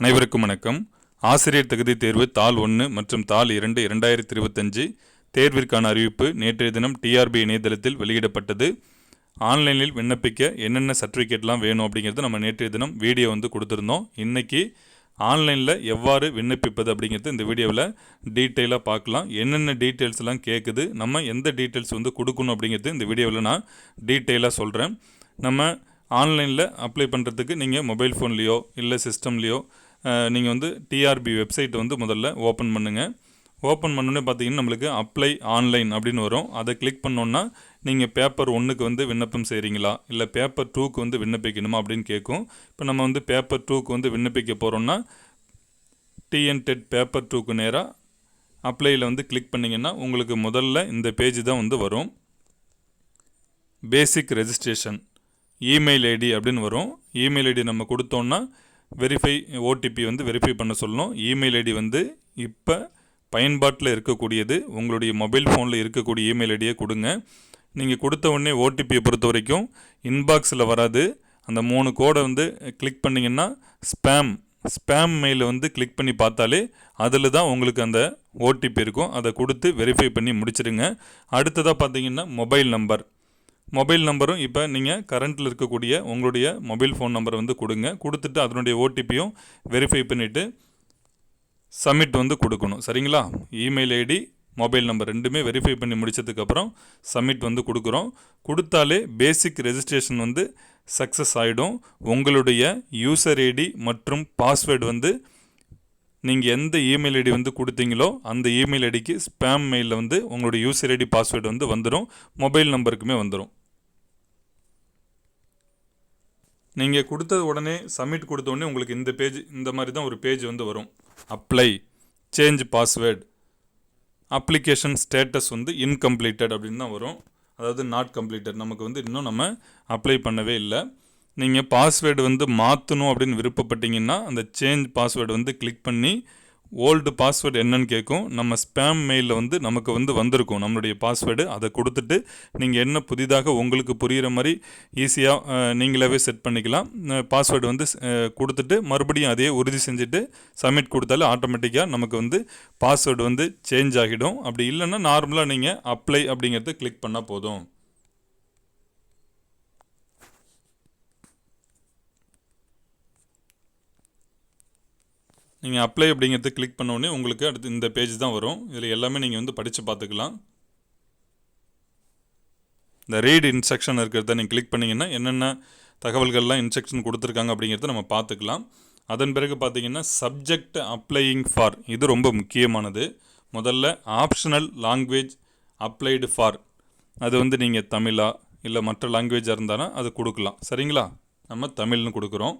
அனைவருக்கும் வணக்கம். ஆசிரியர் தகுதி தேர்வு தாள் ஒன்று மற்றும் தாள் இரண்டு இரண்டாயிரத்தி இருபத்தஞ்சு தேர்விற்கான அறிவிப்பு நேற்றைய தினம் டிஆர்பி இணையதளத்தில் வெளியிடப்பட்டது. ஆன்லைனில் விண்ணப்பிக்க என்னென்ன சர்டிஃபிகேட்லாம் வேணும் அப்படிங்கிறது நம்ம நேற்றைய தினம் வீடியோ வந்து கொடுத்துருந்தோம். இன்றைக்கி ஆன்லைனில் எவ்வாறு விண்ணப்பிப்பது அப்படிங்கிறது இந்த வீடியோவில் டீட்டெயிலாக பார்க்கலாம். என்னென்ன டீட்டெயில்ஸ்லாம் கேட்குது நம்ம எந்த டீட்டெயில்ஸ் வந்து கொடுக்கணும் அப்படிங்கிறது இந்த வீடியோவில் நான் டீட்டெயிலாக சொல்கிறேன் நம்ம ஆன்லைனில் அப்ளை பண்ணுறதுக்கு நீங்கள் மொபைல் ஃபோன்லேயோ இல்லை சிஸ்டம்லேயோ நீங்கள் வந்து டிஆர்பி வெப்சைட் வந்து முதல்ல ஓப்பன் பண்ணுங்கள் ஓப்பன் பண்ணோன்னே பார்த்தீங்கன்னா நம்மளுக்கு அப்ளை ஆன்லைன் அப்படின்னு வரும். அதை கிளிக் பண்ணோன்னா நீங்கள் பேப்பர் ஒன்றுக்கு வந்து விண்ணப்பம் செய்கிறீங்களா இல்லை பேப்பர் டூக்கு வந்து விண்ணப்பிக்கணுமா அப்படின்னு கேட்கும் இப்போ நம்ம வந்து பேப்பர் டூக்கு வந்து விண்ணப்பிக்க போகிறோன்னா டிஎன் டெட் பேப்பர் டூக்கு நேராக அப்ளையில் வந்து கிளிக் பண்ணிங்கன்னா உங்களுக்கு முதல்ல இந்த பேஜ் தான் வந்து வரும். பேசிக் ரெஜிஸ்ட்ரேஷன் இமெயில் ஐடி அப்படின்னு வரும். இமெயில் ஐடி நம்ம கொடுத்தோன்னா வெரிஃபை ஓடிபி வந்து வெரிஃபை பண்ண சொல்லணும். இமெயில் ஐடி வந்து இப்போ பயன்பாட்டில் இருக்கக்கூடியது. உங்களுடைய மொபைல் ஃபோனில் இருக்கக்கூடிய இமெயில் ஐடியை கொடுங்க. நீங்கள் கொடுத்த உடனே ஓடிபியை பொறுத்த வரைக்கும் இன்பாக்ஸில் வராது. அந்த மூணு கோடை வந்து கிளிக் பண்ணிங்கன்னா ஸ்பேம் ஸ்பேம் மெயிலை வந்து கிளிக் பண்ணி பார்த்தாலே அதில் தான் உங்களுக்கு அந்த ஓடிபி இருக்கும். அதை கொடுத்து வெரிஃபை பண்ணி முடிச்சிடுங்க அடுத்ததாக பார்த்தீங்கன்னா மொபைல் நம்பர் மொபைல் நம்பரும் இப்போ நீங்கள் கரண்ட்டில் இருக்கக்கூடிய உங்களுடைய மொபைல் ஃபோன் நம்பரை வந்து கொடுங்க. கொடுத்துட்டு அதனுடைய ஓடிபியும் வெரிஃபை பண்ணிவிட்டு சப்மிட் வந்து கொடுக்கணும். சரிங்களா? இமெயில் ஐடி மொபைல் நம்பர் ரெண்டுமே வெரிஃபை பண்ணி முடிச்சதுக்கப்புறம் சப்மிட் வந்து கொடுக்குறோம். கொடுத்தாலே பேசிக் ரெஜிஸ்ட்ரேஷன் வந்து சக்ஸஸ் ஆகிடும் உங்களுடைய யூசர் ஐடி மற்றும் பாஸ்வேர்டு வந்து நீங்கள் எந்த இமெயில் ஐடி வந்து கொடுத்தீங்களோ அந்த இமெயில் ஐடிக்கு ஸ்பேம் மெயிலில் வந்து உங்களுடைய யூசர் ஐடி பாஸ்வேர்டு வந்து வந்துடும் மொபைல் நம்பருக்குமே வந்துடும் நீங்கள் கொடுத்தது உடனே சப்மிட் கொடுத்த உடனே உங்களுக்கு இந்த பேஜ் இந்த மாதிரி தான் ஒரு பேஜ் வந்து வரும். Apply change password application status வந்து இன்கம்ப்ளீட்டட் அப்படின்னு தான் வரும். அதாவது நாட் கம்ப்ளீட்டட் நமக்கு வந்து இன்னும் நம்ம அப்ளை பண்ணவே இல்லை. நீங்கள் பாஸ்வேர்டு வந்து மாற்றணும் அப்படின்னு விருப்பப்பட்டீங்கன்னா அந்த சேஞ்ச் பாஸ்வேர்டு வந்து கிளிக் பண்ணி ஓல்டு பாஸ்வேர்டு என்னன்னு கேட்கும். நம்ம ஸ்பேம் மெயிலில் வந்து நமக்கு வந்து வந்திருக்கும். நம்மளுடைய பாஸ்வேர்டு அதை கொடுத்துட்டு நீங்கள் என்ன புதிதாக உங்களுக்கு புரிகிற மாதிரி ஈஸியாக நீங்களாவே செட் பண்ணிக்கலாம். பாஸ்வேர்டு வந்து கொடுத்துட்டு மறுபடியும் அதே உறுதி செஞ்சுட்டு சப்மிட் கொடுத்தாலும் ஆட்டோமேட்டிக்காக நமக்கு வந்து பாஸ்வேர்டு வந்து சேஞ்ச் ஆகிடும். அப்படி இல்லைன்னா நார்மலாக நீங்கள் அப்ளை அப்படிங்கிறத கிளிக் பண்ணால் போதும். நீங்கள் அப்ளை அப்படிங்கிறது கிளிக் பண்ண உடனே உங்களுக்கு அடுத்து இந்த பேஜ் தான் வரும். இதில் எல்லாமே நீங்கள் வந்து படித்து பார்த்துக்கலாம். இந்த ரீட் இன்ஸ்ட்ரக்ஷன் இருக்கிறத நீங்கள் கிளிக் பண்ணிங்கன்னா என்னென்ன தகவல்கள்லாம் இன்ஸ்ட்ரக்ஷன் கொடுத்துருக்காங்க அப்படிங்கிறத நம்ம பார்த்துக்கலாம். அதன் பிறகு பார்த்தீங்கன்னா சப்ஜெக்ட் அப்ளையிங் ஃபார் இது ரொம்ப முக்கியமானது. முதல்ல ஆப்ஷனல் லாங்குவேஜ் அப்ளைடு ஃபார் அது வந்து நீங்கள் தமிழா இல்லை மற்ற லாங்குவேஜாக இருந்தாலும் அது கொடுக்கலாம். சரிங்களா? நம்ம தமிழ்னு கொடுக்குறோம்.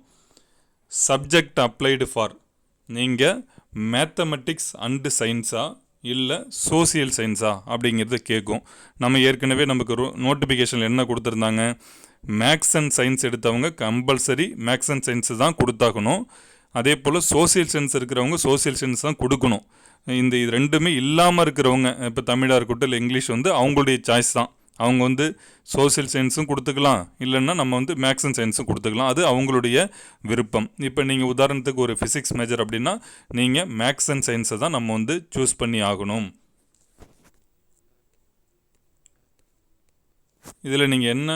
சப்ஜெக்ட் அப்ளைடு ஃபார் நீங்கள் மேத்தமெட்டிக்ஸ் அண்டு சயின்ஸா இல்லை சோசியல் சயின்ஸா அப்படிங்கிறத கேட்கும் நம்ம ஏற்கனவே நமக்கு நோட்டிஃபிகேஷனில் என்ன கொடுத்துருந்தாங்க? மேக்ஸ் அண்ட் சயின்ஸ் எடுத்தவங்க கம்பல்சரி மேக்ஸ் அண்ட் சயின்ஸு தான் கொடுத்தாகணும். அதே போல் சோசியல் சயின்ஸ் இருக்கிறவங்க சோசியல் சயின்ஸ் தான் கொடுக்கணும். இந்த இது ரெண்டுமே இல்லாமல் இருக்கிறவங்க இப்போ தமிழாக இருக்கட்டும் இல்லை இங்கிலீஷ் வந்து அவங்களுடைய சாய்ஸ் தான். அவங்க வந்து சோசியல் சயின்ஸும் கொடுத்துக்கலாம். இல்லைன்னா நம்ம வந்து மேக்ஸ் அண்ட் சயின்ஸும் கொடுத்துக்கலாம். அது அவங்களுடைய விருப்பம். இப்போ நீங்கள் உதாரணத்துக்கு ஒரு ஃபிசிக்ஸ் மேஜர் அப்படின்னா நீங்கள் மேக்ஸ் அண்ட் சயின்ஸை தான் நம்ம வந்து சூஸ் பண்ணி ஆகணும். இதில் நீங்கள் என்ன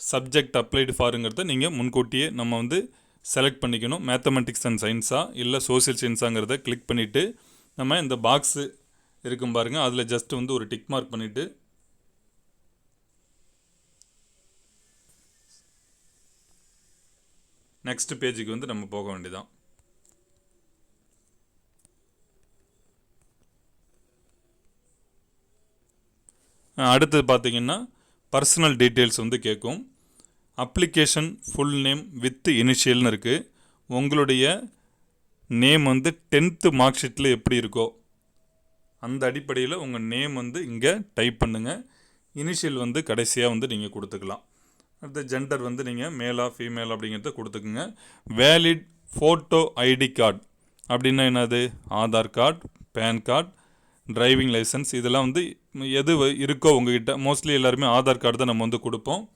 சப்ஜெக்ட் அப்ளைடு ஃபாருங்கிறத நீங்கள் முன்கூட்டியே நம்ம வந்து செலக்ட் பண்ணிக்கணும். மேத்தமெட்டிக்ஸ் அண்ட் சயின்ஸா இல்லை சோசியல் சயின்ஸாங்கிறத கிளிக் பண்ணிவிட்டு நம்ம இந்த பாக்ஸு இருக்கும் பாருங்கள் அதில் ஜஸ்ட் வந்து ஒரு டிக் மார்க் பண்ணிவிட்டு நெக்ஸ்ட் பேஜுக்கு வந்து நம்ம போக வேண்டியதான் அடுத்தது பார்த்தீங்கன்னா பர்சனல் டீட்டெயில்ஸ் வந்து கேட்கும். அப்ளிகேஷன் ஃபுல் நேம் வித் இனிஷியல்னு இருக்குது உங்களுடைய நேம் வந்து டென்த்து மார்க் ஷீட்டில் எப்படி இருக்கோ அந்த அடிப்படையில் உங்கள் நேம் வந்து இங்கே டைப் பண்ணுங்கள் இனிஷியல் வந்து கடைசியாக வந்து நீங்கள் கொடுத்துக்கலாம். அடுத்து ஜெண்டர் வந்து நீங்கள் மேலா ஃபீமேல் அப்படிங்கிறத கொடுத்துக்குங்க. வேலிட் ஃபோட்டோ ஐடி கார்டு அப்படின்னா என்னது? Aadhaar card PAN card driving licence இதெல்லாம் வந்து எது வ- இருக்கோ உங்ககிட்ட. மோஸ்ட்லி எல்லாருமே ஆதார் கார்டு தான் நம்ம வந்து கொடுப்போம்.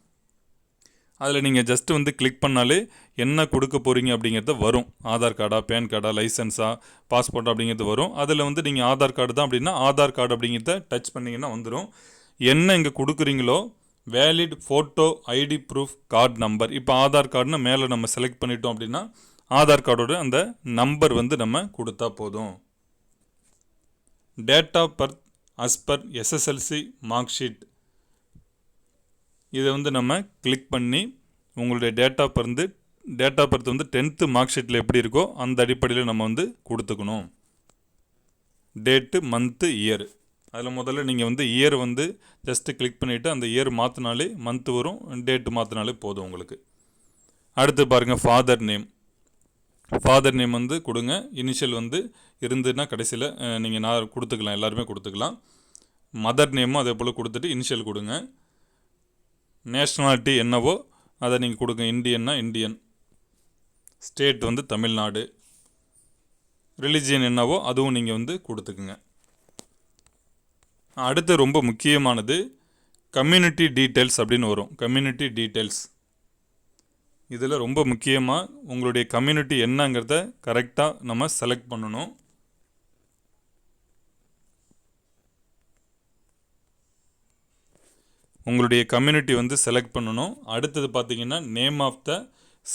அதில் நீங்கள் ஜஸ்ட்டு வந்து கிளிக் பண்ணாலே என்ன கொடுக்க போகிறீங்க அப்படிங்கிறது வரும். ஆதார் கார்டா பேன் கார்டா லைசன்ஸா பாஸ்போர்ட் அப்படிங்கிறது வரும். அதில் வந்து நீங்கள் ஆதார் கார்டு தான் அப்படின்னா ஆதார் கார்டு அப்படிங்கிறத டச் பண்ணிங்கன்னா வந்துடும் என்ன இங்கே கொடுக்குறீங்களோ valid photo ID proof card number இப்போ ஆதார் கார்டுன்னு மேலே நம்ம செலக்ட் பண்ணிட்டோம் அப்படின்னா ஆதார் கார்டோட அந்த நம்பர் வந்து நம்ம கொடுத்தா போதும். Date of birth as per SSLC mark sheet இதை வந்து நம்ம கிளிக் பண்ணி உங்களுடைய date of birth date of birth வந்து டென்த்து மார்க் ஷீட்டில் எப்படி இருக்கோ அந்த அடிப்படையில் நம்ம வந்து கொடுத்துக்கணும். டேட்டு மந்த்து இயர் அதில் முதல்ல நீங்கள் வந்து இயர் வந்து ஜஸ்ட்டு கிளிக் பண்ணிவிட்டு அந்த இயர் மாற்றினாலே மந்த்து வரும் டேட்டு மாற்றினாலே போதும் உங்களுக்கு. அடுத்து பாருங்கள் ஃபாதர் நேம் ஃபாதர் நேம் வந்து கொடுங்க. இனிஷியல் வந்து இருந்துன்னா கடைசியில் நீங்கள் நான் கொடுத்துக்கலாம் எல்லாருமே கொடுத்துக்கலாம். மதர் நேமும் அதே போல் கொடுத்துட்டு இனிஷியல் கொடுங்க. நேஷ்னாலிட்டி என்னவோ அதை நீங்கள் கொடுங்க. இந்தியன்னா இந்தியன் ஸ்டேட் வந்து தமிழ்நாடு. ரிலிஜியன் என்னவோ அதுவும் நீங்கள் வந்து கொடுத்துக்குங்க. அடுத்து ரொம்ப முக்கியமானது கம்யூனிட்டி டீட்டெயில்ஸ் அப்படின்னு வரும். கம்யூனிட்டி டீட்டெயில்ஸ் இதில் ரொம்ப முக்கியமாக உங்களுடைய கம்யூனிட்டி என்னங்கிறத கரெக்டாக நம்ம செலக்ட் பண்ணணும். உங்களுடைய கம்யூனிட்டி வந்து செலக்ட் பண்ணணும். அடுத்தது பார்த்தீங்கன்னா நேம் ஆஃப் த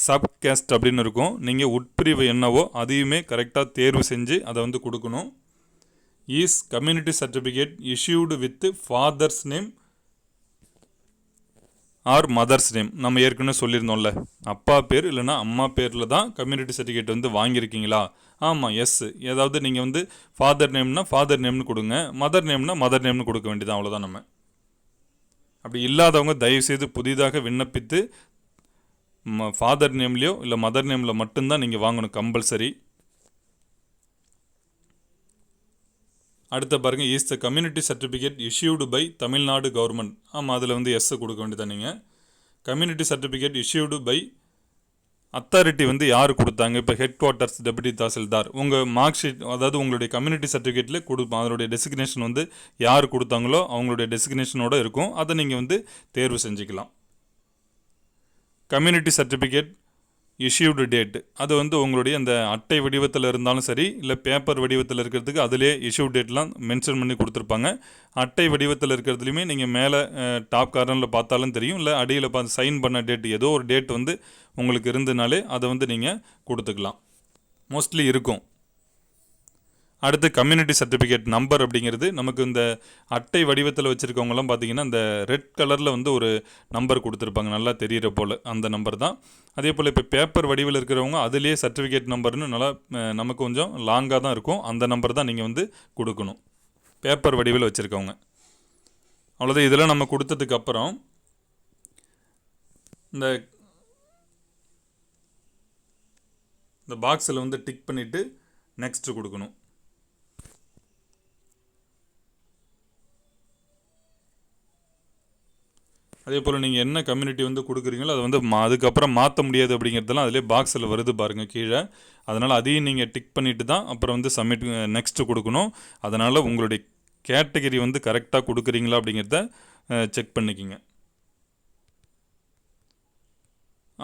சப்கேஸ்ட் அப்படின்னு இருக்கும். நீங்கள் உட்பிரிவு என்னவோ அதையுமே கரெக்டாக தேர்வு செஞ்சு அதை வந்து கொடுக்கணும். Is community certificate issued with father's name or mother's name நம்ம ஏற்கனவே சொல்லியிருந்தோம்ல. அப்பா பேர் இல்லைனா அம்மா பேரில் தான் கம்யூனிட்டி சர்டிஃபிகேட் வந்து வாங்கியிருக்கீங்களா? ஆமாம் எஸ் ஏதாவது நீங்கள் வந்து ஃபாதர் நேம்னா ஃபாதர் நேம்னு கொடுங்க. மதர் நேம்னா மதர் நேம்னு கொடுக்க வேண்டியதான் அவ்வளோதான் நம்ம. அப்படி இல்லாதவங்க தயவுசெய்து புதிதாக விண்ணப்பித்து ஃபாதர் நேம்லேயோ இல்லை மதர் நேமில் மட்டும்தான் நீங்கள் வாங்கணும் கம்பல்சரி அடுத்த பாருங்கள் is the community certificate issued by Tamil Nadu government ஆமாம் அதில் வந்து எஸ்ஸை கொடுக்க வேண்டியதான் நீங்கள் community certificate issued by authority வந்து யார் கொடுத்தாங்க? இப்போ ஹெட் குவார்ட்டர்ஸ் டெபுட்டி தாசில்தார். உங்கள் மார்க் ஷீட் அதாவது உங்களுடைய கம்யூனிட்டி சர்டிஃபிகேட்டில் கொடுப்போம் அதனுடைய டெசிக்னேஷன் வந்து யார் கொடுத்தாங்களோ அவங்களுடைய டெசிக்னேஷனோடு இருக்கும். அதை நீங்கள் வந்து தேர்வு செஞ்சுக்கலாம். கம்யூனிட்டி சர்டிஃபிகேட் இஷ்யூடு டேட் அது வந்து உங்களுடைய அந்த அட்டை வடிவத்தில் இருந்தாலும் சரி இல்லை பேப்பர் வடிவத்தில் இருக்கிறதுக்கு அதிலே இஷ்யூ டேட்லாம் மென்ஷன் பண்ணி கொடுத்துருப்பாங்க. அட்டை வடிவத்தில் இருக்கிறதுலையுமே நீங்கள் மேலே டாப் கார்னரில் பார்த்தாலும் தெரியும். இல்லை அடியில் பார்த்து சைன் பண்ண டேட் ஏதோ ஒரு டேட் வந்து உங்களுக்கு இருந்தனாலே அதை வந்து நீங்கள் கொடுத்துக்கலாம். மோஸ்ட்லி இருக்கும். அடுத்து கம்யூனிட்டி சர்டிஃபிகேட் நம்பர் அப்படிங்கிறது நமக்கு இந்த அட்டை வடிவத்தில் வச்சுருக்கவங்களாம் பார்த்தீங்கன்னா இந்த ரெட் கலரில் வந்து ஒரு நம்பர் கொடுத்துருப்பாங்க. நல்லா தெரிகிற போல் அந்த நம்பர் தான். அதே போல் இப்போ பேப்பர் வடிவில் இருக்கிறவங்க அதுலேயே சர்டிஃபிகேட் நம்பர்னு நல்லா நமக்கு கொஞ்சம் லாங்காக தான் இருக்கும். அந்த நம்பர் தான் நீங்கள் வந்து கொடுக்கணும். பேப்பர் வடிவில் வச்சுருக்கவங்க. அவ்வளோதான் இதெல்லாம் நம்ம கொடுத்ததுக்கப்புறம் இந்த இந்த பாக்ஸில் வந்து டிக் பண்ணிவிட்டு நெக்ஸ்ட்டு கொடுக்கணும். அதே போல் நீங்கள் என்ன கம்யூனிட்டி வந்து கொடுக்குறீங்களோ அதை வந்து மா அதுக்கப்புறம் மாற்ற முடியாது அப்படிங்கிறதெல்லாம் அதிலே பாக்ஸில் வருது பாருங்கள் கீழே. அதனால் அதையும் நீங்கள் டிக் பண்ணிவிட்டு தான் அப்புறம் வந்து சப்மிட் நெக்ஸ்ட்டு கொடுக்கணும். அதனால் உங்களுடைய கேட்டகரி வந்து கரெக்டாக கொடுக்குறீங்களா அப்படிங்கிறத செக் பண்ணிக்கிங்க.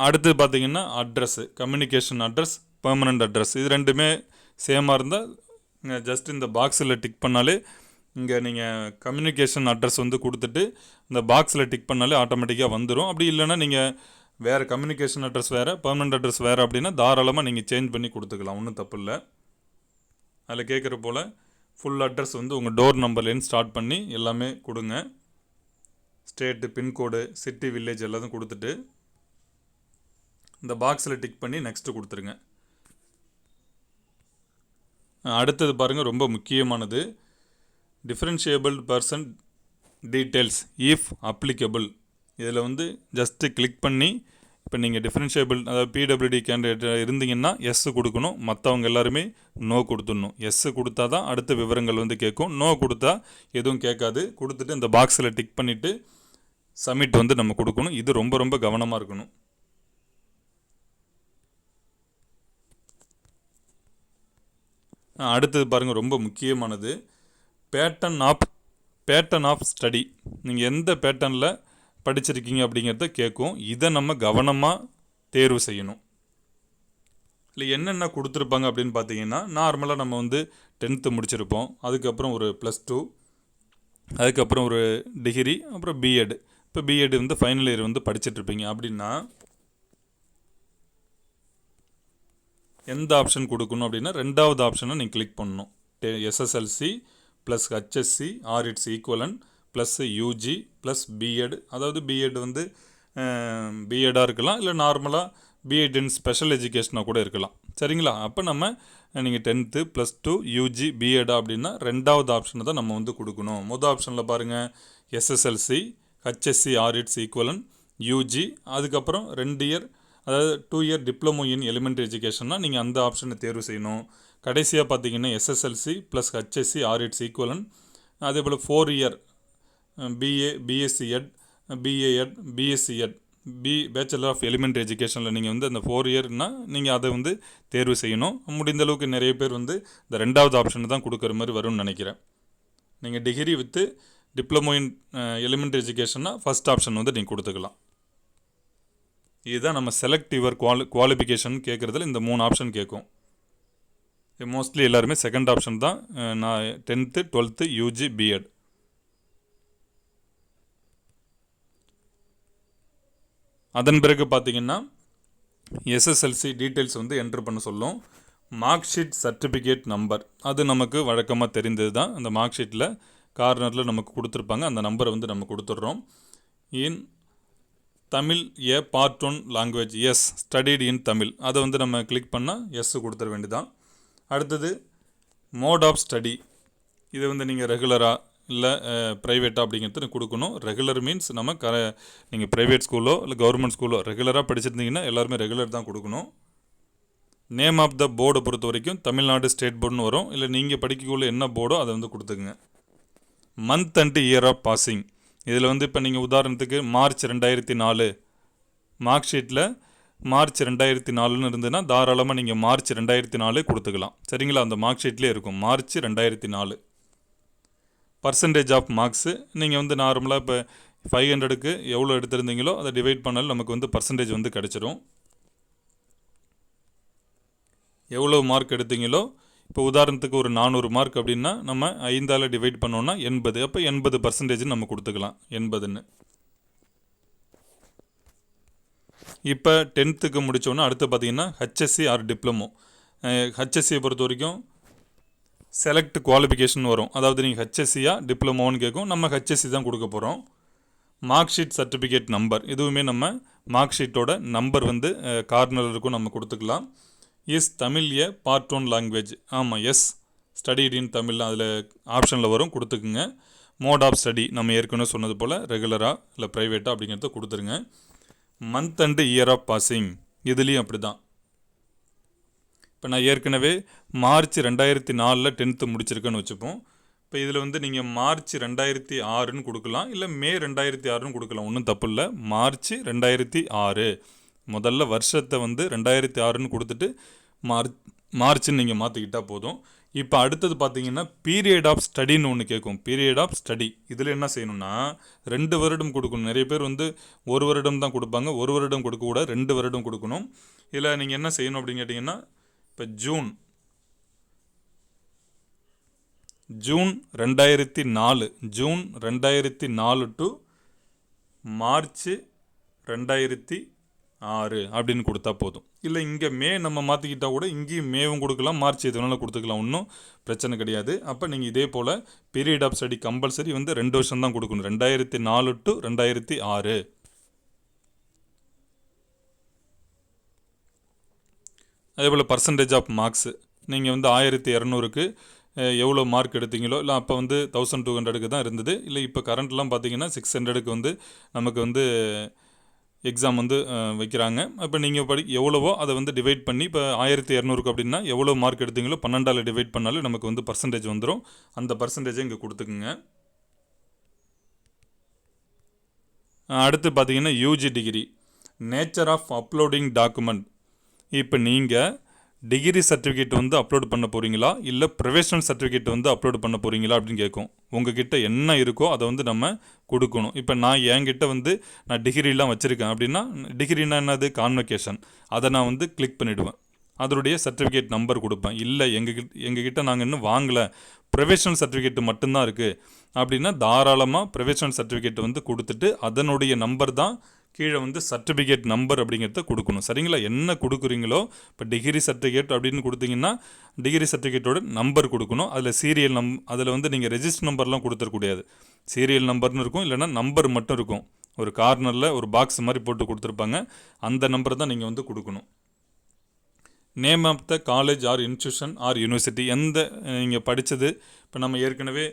அடுத்து பார்த்தீங்கன்னா address communication address permanent address இது ரெண்டுமே சேமாக இருந்தால் ஜஸ்ட் இந்த பாக்ஸில் டிக் பண்ணாலே இங்கே நீங்கள் கம்யூனிகேஷன் அட்ரஸ் வந்து கொடுத்துட்டு இந்த பாக்ஸில் டிக் பண்ணாலே ஆட்டோமேட்டிக்காக வந்துடும் அப்படி இல்லைன்னா நீங்கள் வேறு கம்யூனிகேஷன் அட்ரஸ் வேறு பர்மனெண்ட் அட்ரஸ் வேறு அப்படின்னா தாராளமாக நீங்கள் சேஞ்ச் பண்ணி கொடுத்துக்கலாம். ஒன்றும் தப்பு இல்லை. அதில் கேட்குற போல் ஃபுல் அட்ரஸ் வந்து உங்கள் டோர் நம்பர்லேருந்து ஸ்டார்ட் பண்ணி எல்லாமே கொடுங்க. ஸ்டேட்டு பின்கோடு சிட்டி வில்லேஜ் எல்லாத்தையும் கொடுத்துட்டு இந்த பாக்ஸில் டிக் பண்ணி நெக்ஸ்ட்டு கொடுத்துருங்க. அடுத்தது பாருங்கள் ரொம்ப முக்கியமானது. Differentiable person details if applicable இதில் வந்து ஜஸ்ட்டு கிளிக் பண்ணி இப்போ நீங்கள் டிஃப்ரென்ஷியபிள் அதாவது பிடபிள்யூடி கேண்டிடேட் இருந்தீங்கன்னா எஸ்ஸு கொடுக்கணும். மற்றவங்க எல்லாருமே நோ கொடுத்துடணும். எஸ்ஸு கொடுத்தா தான் அடுத்த விவரங்கள் வந்து கேட்கும். நோ கொடுத்தா எதுவும் கேட்காது. கொடுத்துட்டு இந்த பாக்ஸில் டிக் பண்ணிவிட்டு சப்மிட் வந்து நம்ம கொடுக்கணும். இது ரொம்ப ரொம்ப கவனமாக இருக்கணும். அடுத்தது பாருங்கள் ரொம்ப முக்கியமானது. Pattern of pattern of study நீங்கள் எந்த பேட்டர்னில் படிச்சிருக்கீங்க அப்படிங்கிறத கேட்கும். இதை நம்ம கவனமாக தேர்வு செய்யணும். இல்லை என்னென்ன கொடுத்துருப்பாங்க அப்படின்னு பார்த்தீங்கன்னா நார்மலாக நம்ம வந்து டென்த்து முடிச்சிருப்போம். அதுக்கப்புறம் ஒரு ப்ளஸ் டூ அதுக்கப்புறம் ஒரு டிகிரி அப்புறம் பிஎட் இப்போ பிஎட் வந்து ஃபைனல் இயர் வந்து படிச்சுட்ருப்பீங்க அப்படின்னா எந்த ஆப்ஷன் கொடுக்கணும் அப்படின்னா ரெண்டாவது ஆப்ஷனை நீங்கள் கிளிக் பண்ணணும். SSLC plus HSC or its equivalent plus UG plus BEd அதாவது பிஎட் வந்து பிஎட்டாக இருக்கலாம் இல்லை நார்மலாக பிஎட் இன் ஸ்பெஷல் எஜுகேஷனாக கூட இருக்கலாம். சரிங்களா? அப்போ நம்ம நீங்கள் டென்த்து ப்ளஸ் டூ யூஜி பிஎடா அப்படின்னா ரெண்டாவது ஆப்ஷனை தான் நம்ம வந்து கொடுக்கணும். மொதல் ஆப்ஷனில் பாருங்கள் SSLC HSC or its equivalent UG அதுக்கப்புறம் ரெண்டு இயர் அதாவது two year diploma in elementary எஜுகேஷன்னா நீங்கள் அந்த ஆப்ஷனை தேர்வு செய்யணும். கடைசியாக பார்த்தீங்கன்னா SSLC plus HSC or its equivalent அதே போல் four year BA BSc Ed BA Ed BSc Ed B bachelor of elementary எஜுகேஷனில் நீங்கள் வந்து அந்த ஃபோர் இயர்னால் நீங்கள் அதை வந்து தேர்வு செய்யணும். முடிந்த அளவுக்கு நிறைய பேர் வந்து இந்த ரெண்டாவது ஆப்ஷனை தான் கொடுக்குற மாதிரி வரும்னு நினைக்கிறேன். நீங்கள் degree with diploma in elementary எஜுகேஷன்னா first option வந்து நீங்கள் கொடுத்துக்கலாம். இதுதான் நம்ம செலக்ட் யுவர் குவாலி குவாலிஃபிகேஷன் கேட்குறதுல இந்த மூணு ஆப்ஷன் கேட்கும் மோஸ்ட்லி எல்லாருமே செகண்ட் ஆப்ஷன் தான். Uh, நான் டென்த்து டுவெல்த்து யூஜி பிஎட் அதன் பிறகு பார்த்தீங்கன்னா எஸ்எஸ்எல்சி டீட்டெயில்ஸ் வந்து என்ட்ரு பண்ண சொல்லும். மார்க் ஷீட் சர்டிஃபிகேட் நம்பர் அது நமக்கு வழக்கமாக தெரிந்தது தான் அந்த மார்க் ஷீட்டில் கார்னரில் நமக்கு கொடுத்துருப்பாங்க. அந்த நம்பரை வந்து நம்ம கொடுத்துட்றோம். In Tamil a part one language yes studied in Tamil. அதை வந்து நம்ம கிளிக் பண்ணால் எஸ் கொடுத்துட வேண்டியதான் அடுத்தது மோட் ஆஃப் ஸ்டடி இதை வந்து நீங்கள் ரெகுலராக இல்லை ப்ரைவேட்டாக அப்படிங்கிறது கொடுக்கணும். ரெகுலர் மீன்ஸ் நம்ம க நீங்கள் ப்ரைவேட் ஸ்கூலோ இல்லை கவர்மெண்ட் ஸ்கூலோ ரெகுலராக படிச்சிருந்தீங்கன்னா எல்லாருமே ரெகுலர் தான் கொடுக்கணும். நேம் ஆஃப் த போர்டை பொறுத்த வரைக்கும் தமிழ்நாடு ஸ்டேட் போர்டுன்னு வரும். இல்லை நீங்கள் படிக்கக்குள்ள என்ன போர்டோ அதை வந்து கொடுத்துக்குங்க. Month and year of passing இதில் வந்து இப்போ நீங்கள் உதாரணத்துக்கு மார்ச் ரெண்டாயிரத்தி நாலு. மார்க் ஷீட்டில் மார்ச் ரெண்டாயிரத்தி நாலுன்னு இருந்ததுன்னா தாராளமாக நீங்கள் மார்ச் ரெண்டாயிரத்தி நாலு கொடுத்துக்கலாம். சரிங்களா? அந்த மார்க் ஷீட்லேயே இருக்கும். மார்ச் ரெண்டாயிரத்தி நாலு பர்சன்டேஜ் ஆஃப் மார்க்ஸு நீங்கள் வந்து நார்மலாக இப்போ ஃபைவ் ஹண்ட்ரடுக்கு எவ்வளோ எடுத்திருந்தீங்களோ அதை டிவைட் பண்ணாலும் நமக்கு வந்து பர்சன்டேஜ் வந்து கிடச்சிரும். எவ்வளோ மார்க் எடுத்தீங்களோ இப்போ உதாரணத்துக்கு ஒரு நானூறு மார்க் அப்படின்னா நம்ம ஐந்தால் டிவைட் பண்ணோன்னா எண்பது. அப்போ எண்பது பர்சன்டேஜ்னு நம்ம கொடுத்துக்கலாம். எண்பதுன்னு. இப்போ டென்த்துக்கு முடித்தோன்னா அடுத்து பார்த்தீங்கன்னா ஹச்எஸ்சி ஆர் டிப்ளமோ ஹச்எஸ்சியை பொறுத்த வரைக்கும் செலக்ட் குவாலிஃபிகேஷன் வரும். அதாவது நீங்கள் ஹச்எஸ்சியா டிப்ளமோன்னு கேட்கும். நம்ம ஹச்எஸ்சி தான் கொடுக்க போகிறோம் மார்க் ஷீட் சர்டிஃபிகேட் நம்பர் இதுவுமே நம்ம மார்க் ஷீட்டோட நம்பர் வந்து கார்னர் இருக்கும். நம்ம கொடுத்துக்கலாம். Is Tamil a part one language ஆமாம் எஸ் ஸ்டடிட் இன் தமிழ் அதில் ஆப்ஷனில் வரும். கொடுத்துக்குங்க. மோட் ஆஃப் ஸ்டடி நம்ம ஏற்கனவே சொன்னது போல் ரெகுலராக இல்லை ப்ரைவேட்டாக அப்படிங்கிறத கொடுத்துருங்க. Month and year of passing இதுலேயும் அப்படி தான் இப்போ நான் ஏற்கனவே மார்ச் ரெண்டாயிரத்தி நாலில் டென்த்து முடிச்சிருக்கேன்னு வச்சுப்போம். இப்போ இதில் வந்து நீங்கள் மார்ச் ரெண்டாயிரத்தி ஆறுன்னு கொடுக்கலாம். இல்லை மே ரெண்டாயிரத்தி ஆறுன்னு கொடுக்கலாம். ஒன்றும் தப்பு இல்லை. மார்ச் ரெண்டாயிரத்தி ஆறு முதல்ல வருஷத்தை வந்து ரெண்டாயிரத்தி ஆறுன்னு கொடுத்துட்டு மார்ச் மார்ச்னு நீங்கள் மாற்றிக்கிட்டால் போதும். இப்போ அடுத்தது பார்த்தீங்கன்னா பீரியட் ஆஃப் ஸ்டடின்னு ஒன்று கேட்கும் பீரியட் ஆஃப் ஸ்டடி இதில் என்ன செய்யணும்னா ரெண்டு வருடம் கொடுக்கணும். நிறைய பேர் வந்து ஒரு வருடம் தான் கொடுப்பாங்க. ஒரு வருடம் கொடுக்கக்கூடாது ரெண்டு வருடம் கொடுக்கணும். இதில் நீங்கள் என்ன செய்யணும் அப்படின்னு கேட்டிங்கன்னா இப்போ ஜூன் ஜூன் ரெண்டாயிரத்தி நாலு. ஜூன் ரெண்டாயிரத்தி நாலு டு மார்ச் ரெண்டாயிரத்தி ஆறு அப்படின்னு கொடுத்தா போதும். இல்லை இங்கே மே நம்ம மாற்றிக்கிட்டால் கூட இங்கேயும் மேவும் கொடுக்கலாம் மார்ச் எது வேணாலும் கொடுத்துக்கலாம் ஒன்றும் பிரச்சனை கிடையாது. அப்போ நீங்கள் இதே போல் பீரியட் ஆஃப் ஸ்டடி கம்பல்சரி வந்து ரெண்டு வருஷம் தான் கொடுக்கணும். ரெண்டாயிரத்தி நாலு டு ரெண்டாயிரத்தி ஆறு. அதே போல் பர்சன்டேஜ் ஆஃப் மார்க்ஸு நீங்கள் வந்து ஆயிரத்தி இரநூறுக்கு எவ்வளோ மார்க் எடுத்தீங்களோ இல்லை அப்போ வந்து தௌசண்ட் டூ ஹண்ட்ரடுக்கு தான் இருந்தது. இல்லை இப்போ கரண்ட்லாம் பார்த்தீங்கன்னா சிக்ஸ் ஹண்ட்ரடுக்கு வந்து நமக்கு வந்து எக்ஸாம் வந்து வைக்கிறாங்க. அப்போ நீங்கள் படி எவ்வளவோ அதை வந்து டிவைட் பண்ணி இப்போ ஆயிரத்தி இரநூறுக்கு அப்படின்னா எவ்வளோ மார்க் எடுத்தீங்களோ பன்னெண்டால் டிவைட் பண்ணாலும் நமக்கு வந்து பர்சன்டேஜ் வந்துடும் அந்த பர்சன்டேஜை இங்கே கொடுத்துக்குங்க. அடுத்து பார்த்தீங்கன்னா UG degree nature of uploading document இப்போ நீங்கள் டிகிரி சர்டிஃபிகேட் வந்து அப்லோட் பண்ண போகிறீங்களா இல்லை ப்ரொஃபஷனல் சர்டிஃபிகேட் வந்து அப்லோட் பண்ண போகிறீங்களா அப்படின்னு கேட்கும். உங்ககிட்ட என்ன இருக்கோ அதை வந்து நம்ம கொடுக்கணும். இப்போ நான் என்கிட்ட வந்து நான் டிகிரிலாம் வச்சுருக்கேன் அப்படின்னா டிகிரினா என்னது? கான்வெகேஷன் அதை நான் வந்து கிளிக் பண்ணிவிடுவேன் அதனுடைய சர்டிஃபிகேட் நம்பர் கொடுப்பேன். இல்லை எங்ககிட்ட எங்ககிட்ட நாங்கள் இன்னும் வாங்கலை. ப்ரொஃபஷனல் சர்டிஃபிகேட் மட்டும்தான் இருக்குது அப்படின்னா தாராளமாக ப்ரொஃபஷனல் சர்டிஃபிகேட் வந்து கொடுத்துட்டு அதனுடைய நம்பர் தான் கீழே வந்து சர்டிஃபிகேட் நம்பர் அப்படிங்கிறத கொடுக்கணும். சரிங்களா? என்ன கொடுக்குறீங்களோ இப்போ டிகிரி சர்டிஃபிகேட் அப்படின்னு கொடுத்தீங்கன்னா டிகிரி சர்டிஃபிகேட்டோட நம்பர் கொடுக்கணும். அதில் சீரியல் நம் அதில் வந்து நீங்கள் ரெஜிஸ்டர் நம்பர்லாம் கொடுத்துடக்கூடாது சீரியல் நம்பர்னு இருக்கும் இல்லைன்னா நம்பர் மட்டும் இருக்கும். ஒரு கார்னரில் ஒரு பாக்ஸ் மாதிரி போட்டு கொடுத்துருப்பாங்க. அந்த நம்பர் தான் நீங்கள் வந்து கொடுக்கணும். Name of the college or institution or university எந்த நீங்கள் படித்தது இப்போ நம்ம ஏற்கனவே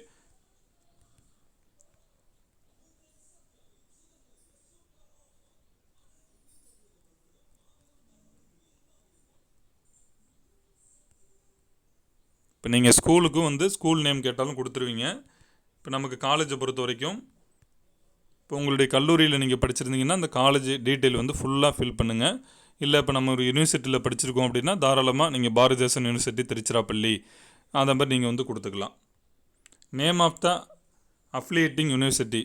இப்போ நீங்கள் ஸ்கூலுக்கும் வந்து ஸ்கூல் நேம் கேட்டாலும் கொடுத்துருவீங்க. இப்போ நமக்கு காலேஜை பொறுத்த வரைக்கும் இப்போ உங்களுடைய கல்லூரியில் நீங்கள் படிச்சிருந்தீங்கன்னா அந்த காலேஜ் டீட்டெயில் வந்து ஃபுல்லாக ஃபில் பண்ணுங்கள் இல்லை இப்போ நம்ம ஒரு யூனிவர்சிட்டியில் படிச்சிருக்கோம் அப்படின்னா தாராளமாக நீங்கள் பாரதிதாசன் யூனிவர்சிட்டி திருச்சிராப்பள்ளி அந்த மாதிரி நீங்கள் வந்து கொடுத்துக்கலாம். Name of the affiliating university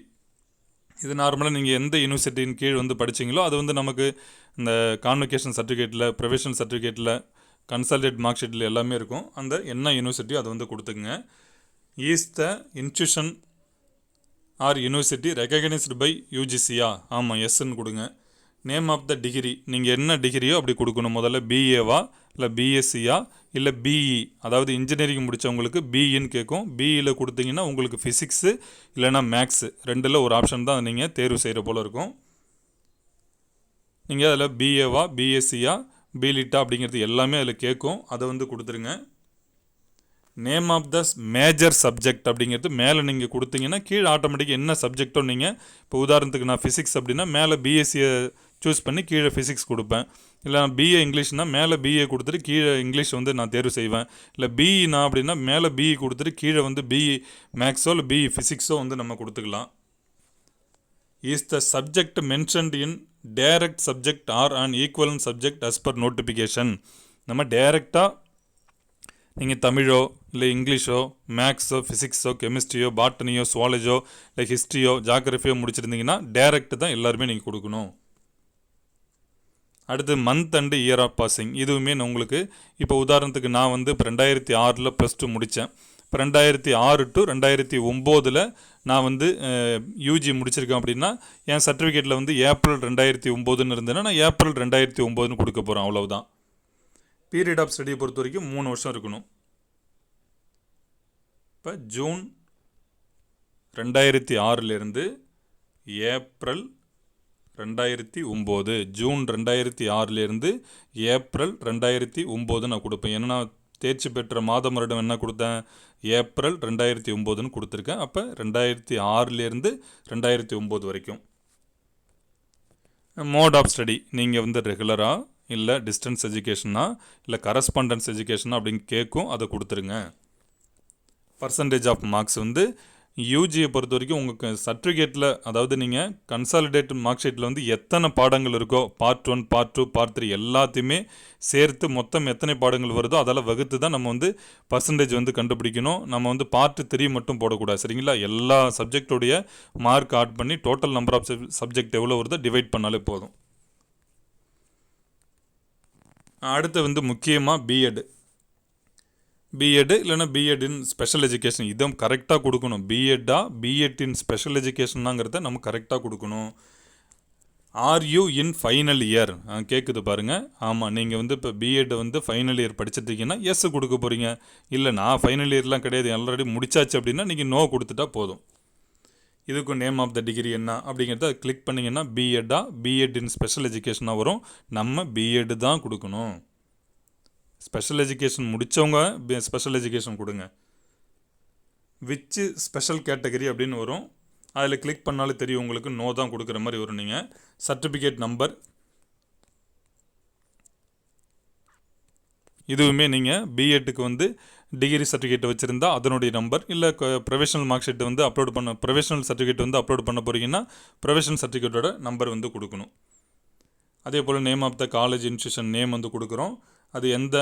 இது நார்மலாக நீங்கள் எந்த யூனிவர்சிட்டியின் கீழ் வந்து படிச்சிங்களோ அது வந்து நமக்கு இந்த கான்வெகேஷன் சர்டிஃபிகேட்டில் ப்ரொஃபஷனல் சர்டிஃபிகேட்டில் கன்சல்டேட் மார்க் ஷீட்டில் எல்லாமே இருக்கும். அந்த என்ன யூனிவர்சிட்டியோ அதை வந்து கொடுத்துக்குங்க. Is the institution or university recognised by யூஜிசியா ஆமாம் எஸ்ன்னு கொடுங்க. நேம் ஆஃப் த டிகிரி நீங்கள் என்ன டிகிரியோ அப்படி கொடுக்கணும். முதல்ல பிஏவா இல்லை பிஎஸ்சியா இல்லை பிஇ அதாவது இன்ஜினியரிங் முடித்தவங்களுக்கு பிஇன்னு கேட்கும் பிஇயில் கொடுத்தீங்கன்னா உங்களுக்கு ஃபிசிக்ஸு இல்லைனா மேக்ஸு ரெண்டில் ஒரு ஆப்ஷன் தான் நீங்கள் தேர்வு செய்கிற போல் இருக்கும். நீங்கள் அதில் பிஏவா பிஎஸ்சியா பிலிட்டா அப்படிங்கிறது எல்லாமே அதில் கேட்கும் அதை வந்து கொடுத்துருங்க. Name of the major subject அப்படிங்கிறது மேலே நீங்கள் கொடுத்தீங்கன்னா கீழே ஆட்டோமேட்டிக்காக என்ன சப்ஜெக்டோ நீங்கள் இப்போ உதாரணத்துக்கு நான் ஃபிசிக்ஸ் அப்படின்னா மேலே பிஎஸ்சியை சூஸ் பண்ணி கீழே ஃபிசிக்ஸ் கொடுப்பேன். இல்லை நான் பிஏ இங்கிலீஷ்னால் மேலே பிஏ கொடுத்துட்டு கீழே இங்கிலீஷ் வந்து நான் தேர்வு செய்வேன். இல்லை பிஇ நான் அப்படின்னா மேலே பிஇ கொடுத்துட்டு கீழே வந்து பிஇ மேக்ஸோ இல்லை பிஇ ஃபிசிக்ஸோ வந்து நம்ம கொடுத்துக்கலாம். Is the subject mentioned in direct subject or and equivalent subject as per notification நம்ம டைரெக்டாக நீங்கள் தமிழோ இல்லை இங்கிலீஷோ மேக்ஸோ ஃபிசிக்ஸோ கெமிஸ்ட்ரியோ பாட்டனியோ சுவாலஜோ இல்லை ஹிஸ்ட்ரியோ ஜாகிரஃபியோ முடிச்சிருந்தீங்கன்னா டேரெக்ட் தான் எல்லாருமே நீங்கள் கொடுக்கணும். அடுத்து month and year of passing இதுவுமே நான் உங்களுக்கு இப்போ உதாரணத்துக்கு நான் வந்து இப்போ ரெண்டாயிரத்தி ஆறில் ப்ளஸ் டூ முடித்தேன். இப்போ ரெண்டாயிரத்தி ஆறு டு ரெண்டாயிரத்தி ஒம்போதில் நான் வந்து யூஜி முடிச்சிருக்கேன் அப்படின்னா என் சர்டிஃபிகேட்டில் வந்து ஏப்ரல் ரெண்டாயிரத்தி ஒம்போதுன்னு இருந்தேன்னா நான் ஏப்ரல் ரெண்டாயிரத்தி ஒம்போதுன்னு கொடுக்க போகிறேன் அவ்வளவுதான். பீரியட் ஆஃப் ஸ்டடியை பொறுத்த வரைக்கும் மூணு வருஷம் இருக்கணும். இப்போ ஜூன் ரெண்டாயிரத்தி ஆறிலிருந்து ஏப்ரல் ரெண்டாயிரத்தி ஒம்பது. ஜூன் ரெண்டாயிரத்தி ஆறிலேருந்து ஏப்ரல் ரெண்டாயிரத்தி ஒம்பது நான் கொடுப்பேன். ஏன்னா தேர்ச்சி பெற்ற மாதம் வருடம் என்ன கொடுத்தேன்? ஏப்ரல் ரெண்டாயிரத்தி ஒம்போதுன்னு கொடுத்துருக்கேன். அப்போ ரெண்டாயிரத்தி ஆறுலேருந்து ரெண்டாயிரத்தி ஒம்பது வரைக்கும். மோட் ஆஃப் ஸ்டடி நீங்கள் வந்து ரெகுலராக இல்லை டிஸ்டன்ஸ் எஜுகேஷனா இல்லை கரஸ்பாண்டன்ஸ் எஜுகேஷனா அப்படின்னு கேட்கும் அதை கொடுத்துருங்க. பர்சன்டேஜ் ஆஃப் மார்க்ஸ் வந்து யூஜியை பொறுத்த வரைக்கும் உங்களுக்கு சர்டிஃபிகேட்டில் அதாவது நீங்கள் கன்சாலிடேட் மார்க் ஷீட்டில் வந்து எத்தனை பாடங்கள் இருக்கோ part one part two part three எல்லாத்தையுமே சேர்த்து மொத்தம் எத்தனை பாடங்கள் வருதோ அதெல்லாம் வகுத்து தான் நம்ம வந்து பர்சன்டேஜ் வந்து கண்டுபிடிக்கணும். நம்ம வந்து பார்ட் த்ரீ மட்டும் போடக்கூடாது சரிங்களா? எல்லா சப்ஜெக்டோடைய மார்க் ஆட் பண்ணி டோட்டல் நம்பர் ஆஃப் சப்ஜெக்ட் எவ்வளோ வருதோ டிவைட் பண்ணாலே போதும். அடுத்து வந்து முக்கியமாக பிஎட் பிஎட்டு இல்லைன்னா பிஎட் இன் ஸ்பெஷல் எஜுகேஷன் இதுவும் கரெக்டாக கொடுக்கணும். பிஎட்டா பிஎட் இன் ஸ்பெஷல் எஜுகேஷனாங்கிறத நம்ம கரெக்டாக கொடுக்கணும். Are you in final year கேட்குது பாருங்கள் ஆமாம் நீங்கள் வந்து இப்போ பிஎட் வந்து ஃபைனல் இயர் படிச்சிருக்கீங்கன்னா எஸ் கொடுக்க போகிறீங்க இல்லை நான் ஃபைனல் இயர்லாம் கிடையாது. ஆல்ரெடி முடிச்சாச்சு அப்படின்னா நீங்கள் நோ கொடுத்துட்டா போதும். இதுக்கு நேம் ஆஃப் த டிகிரி என்ன? அப்படிங்கிறத கிளிக் பண்ணிங்கன்னா பிஎட்டா பிஎட் இன் ஸ்பெஷல் எஜுகேஷனாக வரும். நம்ம பிஎட் தான் கொடுக்கணும். ஸ்பெஷல் எஜுகேஷன் முடித்தவங்க ஸ்பெஷல் எஜுகேஷன் கொடுங்க. விச்சு ஸ்பெஷல் கேட்டகரி அப்படின்னு வரும். அதில் கிளிக் பண்ணாலே தெரியும் உங்களுக்கு நோ தான் கொடுக்குற மாதிரி வரும் நீங்கள் சர்டிஃபிகேட் நம்பர் இதுவுமே நீங்கள் பிஎட்டுக்கு வந்து டிகிரி சர்டிஃபிகேட் வச்சுருந்தா அதனுடைய நம்பர் இல்லை ப்ரொஃபஷனல் மார்க் ஷீட் வந்து அப்லோட் பண்ண ப்ரொஃபஷனல் சர்டிஃபிகேட் வந்து அப்லோட் பண்ண போகிறீங்கன்னா ப்ரொஃபஷனல் சர்டிஃபிகேட்டோட நம்பர் வந்து கொடுக்கணும். அதே போல் name of the college institution name வந்து கொடுக்குறோம். அது எந்த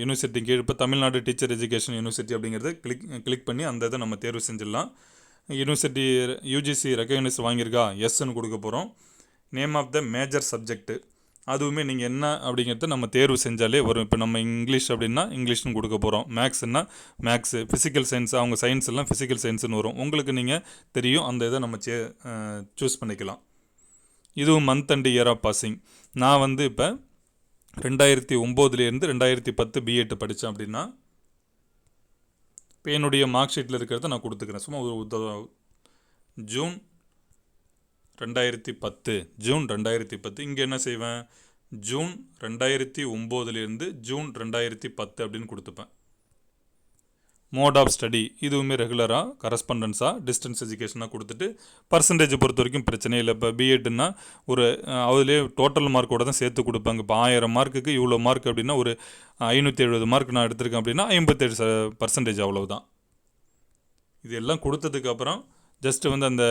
யூனிவர்சிட்டி கீழ் இப்போ தமிழ்நாடு டீச்சர் எஜுகேஷன் யூனிவர்சிட்டி அப்படிங்கிறத கிளிக் கிளிக் பண்ணி அந்த இதை நம்ம தேர்வு செஞ்சிடலாம். யூனிவர்சிட்டி யூஜிசி ரெக்கக்னைஸ் வாங்கியிருக்கா? எஸ்ன்னு கொடுக்க போகிறோம் name of the major subject அதுவுமே நீங்கள் என்ன அப்படிங்கிறத நம்ம தேர்வு செஞ்சாலே வரும். இப்போ நம்ம இங்கிலீஷ் அப்படின்னா இங்கிலீஷ்னு கொடுக்க போகிறோம் மேக்ஸ்னா மேக்ஸு ஃபிசிக்கல் சயின்ஸ் அவங்க சயின்ஸ் எல்லாம் ஃபிசிக்கல் சயின்ஸ்னு வரும். உங்களுக்கு நீங்கள் தெரியும். அந்த இதை நம்ம சே சூஸ் பண்ணிக்கலாம். இதுவும் month and year of passing நான் வந்து இப்போ ரெண்டாயிரத்தி ஒம்போதுலேருந்து ரெண்டாயிரத்தி பத்து பிஎட் படித்தேன் அப்படின்னா இப்போ என்னுடைய மார்க் ஷீட்டில் இருக்கிறத நான் கொடுத்துக்கிறேன். சும்மா ஒரு ஜூன் ரெண்டாயிரத்தி பத்து ஜூன் ரெண்டாயிரத்தி பத்து. இங்கே என்ன செய்வேன்? ஜூன் ரெண்டாயிரத்தி ஒம்போதுலேருந்து ஜூன் ரெண்டாயிரத்தி பத்து அப்படின்னு கொடுத்துப்பேன். மோட் ஆஃப் ஸ்டடி இதுவுமே ரெகுலராக கரஸ்பாண்டன்ஸாக டிஸ்டன்ஸ் எஜுகேஷனாக கொடுத்துட்டு பர்சன்டேஜ் பொறுத்த வரைக்கும் பிரச்சனை இல்லை. இப்போ பிஎட்னா ஒரு அதுலேயே டோட்டல் மார்க்கோட தான் சேர்த்து கொடுப்பாங்க. இப்போ ஆயிரம் மார்க்குக்கு இவ்வளோ மார்க் அப்படின்னா ஒரு ஐநூற்றி எழுபது மார்க் நான் எடுத்திருக்கேன் அப்படின்னா ஐம்பத்தேழு ச பர்சன்டேஜ் அவ்வளோதான் இது எல்லாம் கொடுத்ததுக்கப்புறம் ஜஸ்ட் வந்து அந்த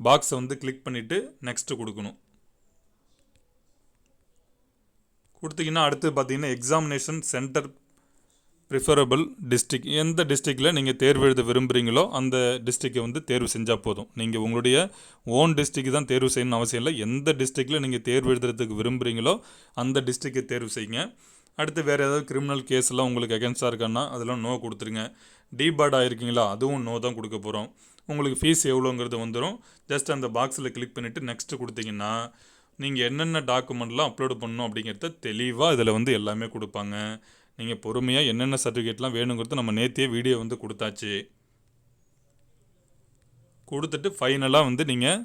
பாக்ஸை வந்து கிளிக் பண்ணிவிட்டு நெக்ஸ்ட்டு கொடுக்கணும். கொடுத்தீங்கன்னா அடுத்து பார்த்தீங்கன்னா எக்ஸாமினேஷன் சென்டர் ப்ரிஃபரபிள் டிஸ்ட்ரிக் எந்த டிஸ்ட்ரிக்டில் நீங்கள் தேர்வு எழுத விரும்புகிறீங்களோ அந்த டிஸ்ட்ரிக்கை வந்து தேர்வு செஞ்சால் போதும். நீங்கள் உங்களுடைய ஓன் டிஸ்ட்ரிக்ட் தான் தேர்வு செய்யணும்னு அவசியம் இல்லை. எந்த டிஸ்ட்ரிக்டில் நீங்கள் தேர்வு எழுதுறதுக்கு விரும்புகிறீங்களோ அந்த டிஸ்ட்ரிக்கை தேர்வு செய்யுங்க. அடுத்து வேறு ஏதாவது கிரிமினல் கேஸ்லாம் உங்களுக்கு அகேன்ஸ்டாக இருக்கான்னா அதெல்லாம் நோ கொடுத்துருங்க. டீபார்ட் ஆகிருக்கீங்களா அதுவும் நோ தான் கொடுக்க போகிறோம் உங்களுக்கு ஃபீஸ் எவ்வளோங்கிறது வந்துடும் ஜஸ்ட் அந்த பாக்ஸில் கிளிக் பண்ணிவிட்டு நெக்ஸ்ட்டு கொடுத்தீங்கன்னா நீங்கள் என்னென்ன டாக்குமெண்ட்லாம் அப்லோடு பண்ணணும் அப்படிங்கிறத தெளிவாக இதில் வந்து எல்லாமே கொடுப்பாங்க. நீங்கள் பொறுமையாக என்னென்ன சர்டிஃபிகேட்லாம் வேணுங்கிறது நம்ம நேத்தியே வீடியோ வந்து கொடுத்தாச்சு. கொடுத்துட்டு ஃபைனலாக வந்து நீங்கள்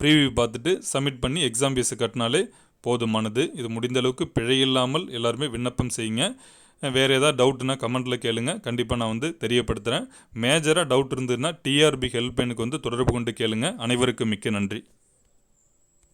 ப்ரீவியூ பார்த்துட்டு சப்மிட் பண்ணி எக்ஸாம் ஃபீஸு கட்டினாலே போதுமானது. இது முடிந்த அளவுக்கு பிழை இல்லாமல் எல்லாருமே விண்ணப்பம் செய்யுங்க. வேறு ஏதாவது டவுட்னா கமெண்ட்டில் கேளுங்க. கண்டிப்பாக நான் வந்து தெரியப்படுத்துகிறேன் மேஜராக டவுட் இருந்ததுன்னா டிஆர்பி ஹெல்ப்லைனுக்கு வந்து தொடர்பு கொண்டு கேளுங்க. அனைவருக்கும் மிக்க நன்றி.